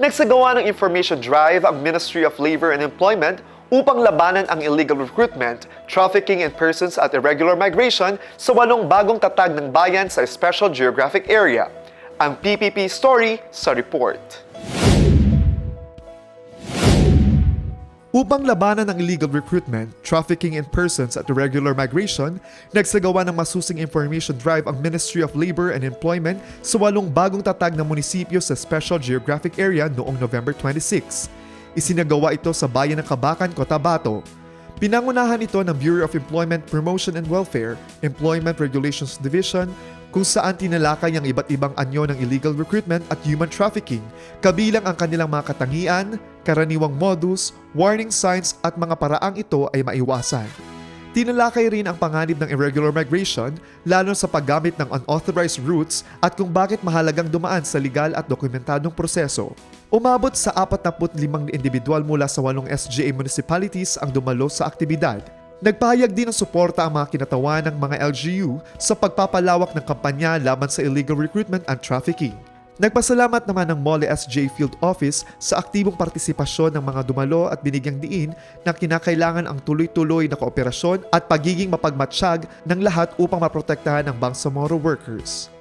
Nagsagawa ng information drive ang Ministry of Labor and Employment upang labanan ang illegal recruitment, trafficking in persons at irregular migration sa walong bagong tatag ng bayan sa Special Geographic Area. Ang PPP story sa report. Upang labanan ang illegal recruitment, trafficking in persons at irregular migration, nagsagawa ng masusing information drive ang Ministry of Labor and Employment sa walong bagong tatag ng munisipyo sa Special Geographic Area noong November 26. Isinagawa ito sa bayan ng Kabakan, Cotabato. Pinangunahan ito ng Bureau of Employment Promotion and Welfare, Employment Regulations Division, kung saan tinalakay ang iba't ibang anyo ng illegal recruitment at human trafficking, kabilang ang kanilang mga katangian, karaniwang modus, warning signs at mga paraang ito ay maiwasan. Tinalakay rin ang panganib ng irregular migration, lalo sa paggamit ng unauthorized routes at kung bakit mahalagang dumaan sa legal at dokumentadong proseso. Umabot sa 45 individual mula sa walong SGA municipalities ang dumalo sa aktibidad. Nagpahayag din ng suporta ang mga kinatawan ng mga LGU sa pagpapalawak ng kampanya laban sa illegal recruitment and trafficking. Nagpasalamat naman ng Mole SJ Field Office sa aktibong partisipasyon ng mga dumalo at binigyang diin na kinakailangan ang tuloy-tuloy na kooperasyon at pagiging mapagmatsyag ng lahat upang maprotektahan ang Bangsamoro workers.